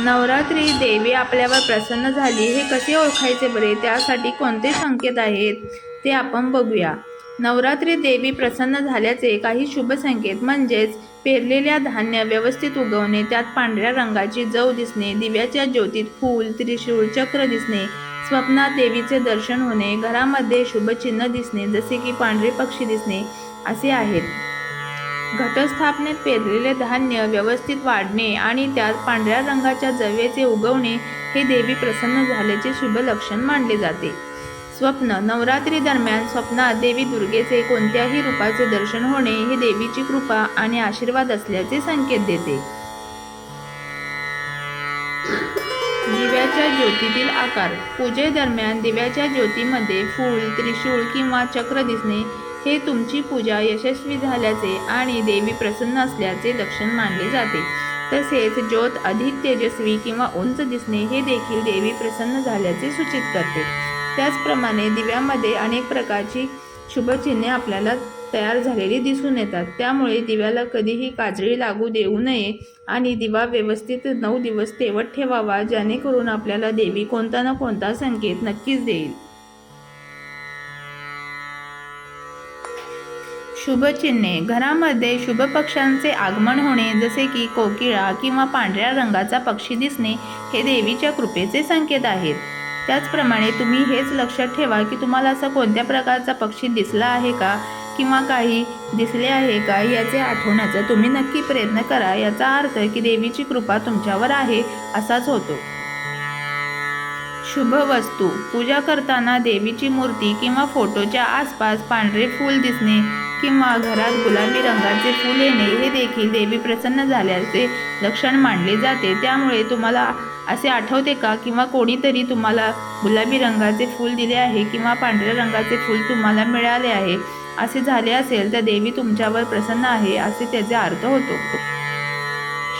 नवरात्री देवी आपल्यावर प्रसन्न झाली हे कसे ओळखायचे बरे? त्यासाठी कोणते संकेत आहेत? ते आपण बघूया. नवरात्री देवी प्रसन्न झाल्याचे काही शुभ संकेत म्हणजेच पेरलेल्या धान्य व्यवस्थित उगवणे त्यात पांढऱ्या रंगाची जव दिसणे दिव्याच्या ज्योतीत फूल त्रिशूळ चक्र दिसणे स्वप्नात देवीचे दर्शन होणे घरामध्ये शुभचिन्ह दिसणे जसे की पांढरे पक्षी दिसणे असे आहेत. घटस्थापनेत पेरलेले धान्य व्यवस्थित वाढणे आणि त्यात पांढऱ्या रंगाच्या जव्याचे उगवणे हे देवी प्रसन्न झाल्याचे शुभ लक्षण मानले जाते. स्वप्न नवरात्री दरम्यान स्वप्नात देवी दुर्गेचे कोणत्याही रूपाचे दर्शन होणे हे देवीची कृपा आणि आशीर्वाद असल्याचे संकेत देते. दिव्याच्या ज्योतीतील आकार. पूजेदरम्यान दिव्याच्या ज्योतीमध्ये फूल त्रिशूळ किंवा चक्र दिसणे हे तुमची पूजा यशस्वी झाल्याचे आणि देवी प्रसन्न असल्याचे लक्षण मानले जाते. तसेच ज्योत अधिक तेजस्वी किंवा उंच दिसणे हे देखील देवी प्रसन्न झाल्याचे सूचित करते. त्याचप्रमाणे दिव्यामध्ये अनेक प्रकारची शुभचिन्हे आपल्याला तयार झालेली दिसून येतात. त्यामुळे दिव्याला कधीही काजळी लागू देऊ नये आणि दिवा व्यवस्थित नऊ दिवस तेवत ठेवावा जेणेकरून आपल्याला देवी कोणता ना कोणता संकेत नक्कीच देईल. शुभचिन्हे. घरामध्ये शुभ पक्ष्यांचे आगमन होणे जसे की कोकिळा किंवा पांढऱ्या रंगाचा पक्षी दिसणे हे देवीच्या कृपेचे संकेत आहेत. त्याचप्रमाणे तुम्ही हेच लक्षात ठेवा की तुम्हाला असा कोणत्या प्रकारचा पक्षी दिसला आहे का किंवा काही दिसले आहे का याचे आठवण्याचा तुम्ही नक्की प्रयत्न करा. याचा अर्थ की देवीची कृपा तुमच्यावर आहे असाच होतो. शुभ वस्तू. पूजा करताना देवीची मूर्ती किंवा फोटोच्या आसपास पांढरे फूल दिसणे किंवा घरात गुलाबी रंगाचे फूल येणे हे देखील देवी प्रसन्न झाल्याचे लक्षण मानले जाते. त्यामुळे तुम्हाला असे आठवते का? किंवा कोणीतरी तुम्हाला गुलाबी रंगाचे फूल दिले आहे किंवा पांढऱ्या रंगाचे फूल तुम्हाला मिळाले आहे असे झाले असेल तर देवी तुमच्यावर प्रसन्न आहे असे त्याचे अर्थ होतो.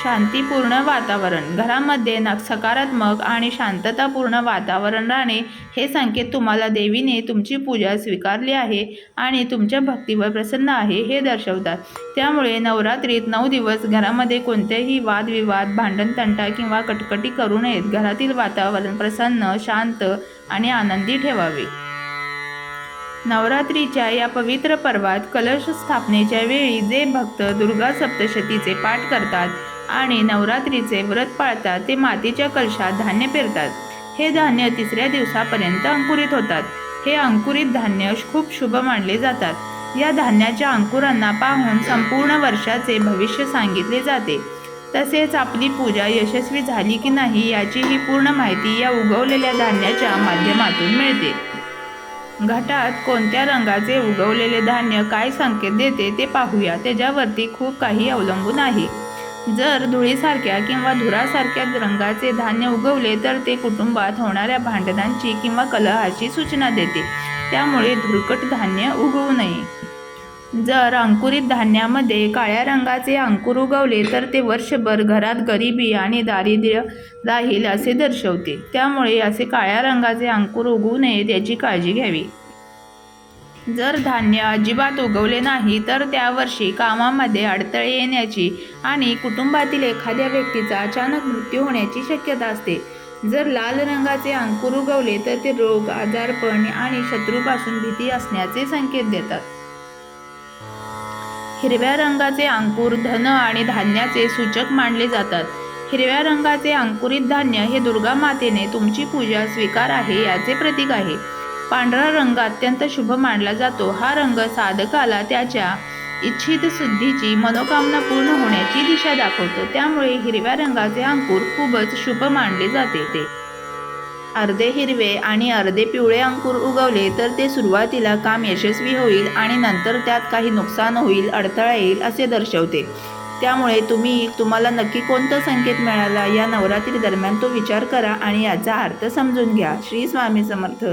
शांतीपूर्ण वातावरण. घरामध्ये नक सकारात्मक आणि शांततापूर्ण वातावरण राहणे हे संकेत तुम्हाला देवीने तुमची पूजा स्वीकारली आहे आणि तुमच्या भक्तीवर प्रसन्न आहे हे दर्शवतात. त्यामुळे नवरात्रीत नऊ दिवस घरामध्ये कोणतेही वादविवाद भांडण तंटा किंवा कटकटी करू नयेत. घरातील वातावरण प्रसन्न शांत आणि आनंदी ठेवावे. नवरात्रीच्या या पवित्र पर्वात कलश स्थापनेच्या वेळी जे भक्त दुर्गा सप्तशतीचे पाठ करतात आणि नवरात्रीचे व्रत पाळतात ते मातीच्या कलशात धान्य पेरतात. हे धान्य तिसऱ्या दिवसापर्यंत अंकुरित होतात. हे अंकुरित धान्य खूप शुभ मानले जातात. या धान्याच्या अंकुरांना पाहून संपूर्ण वर्षाचे भविष्य सांगितले जाते. तसेच आपली पूजा यशस्वी झाली की नाही याची ही पूर्ण माहिती या उगवलेल्या धान्याच्या माध्यमातून मिळते. घटात कोणत्या रंगाचे उगवलेले धान्य काय संकेत देते ते पाहूया. त्याच्यावरती खूप काही अवलंबून आहे. जर धुळीसारख्या किंवा धुरासारख्या रंगाचे धान्य उगवले तर ते कुटुंबात होणाऱ्या भांडणांची किंवा कलहाची सूचना देते. त्यामुळे धुरकट धान्य उगवू नये. जर अंकुरित धान्यामध्ये काळ्या रंगाचे अंकुर उगवले तर ते वर्षभर घरात गरिबी आणि दारिद्र्य राहील असे दर्शवते. त्यामुळे असे काळ्या रंगाचे अंकुर उगवू नये याची काळजी घ्यावी. जर धान्य अजिबात उगवले नाही तर त्या वर्षी कामामध्ये अडथळे येण्याची आणि कुटुंबातील एखाद्या व्यक्तीचा अचानक मृत्यू होण्याची शक्यता असते. जर लाल रंगाचे अंकुर उगवले तर ते रोग आजारपण आणि शत्रूपासून भीती असण्याचे संकेत देतात. हिरव्या रंगाचे अंकुर धन आणि धान्याचे सूचक मानले जातात. हिरव्या रंगाचे अंकुरित धान्य हे दुर्गा मातेने तुमची पूजा स्वीकार आहे याचे प्रतीक आहे. पांढरा रंग अत्यंत शुभ मानला जातो. हा रंग साधकाला त्याच्या इच्छित सिद्धीची मनोकामना पूर्ण होण्याची दिशा दाखवतो. त्यामुळे हिरव्या रंगाचे अंकुर खूपच शुभ मानले जाते ते. अर्धे हिरवे आणि अर्धे पिवळे अंकुर उगवले तर ते सुरुवातीला काम यशस्वी होईल आणि नंतर त्यात काही नुकसान होईल अडथळा येईल असे दर्शवते. त्यामुळे तुम्ही तुम्हाला नक्की कोणता संकेत मिळाला या नवरात्री दरम्यान तो विचार करा आणि याचा अर्थ समजून घ्या. श्री स्वामी समर्थ.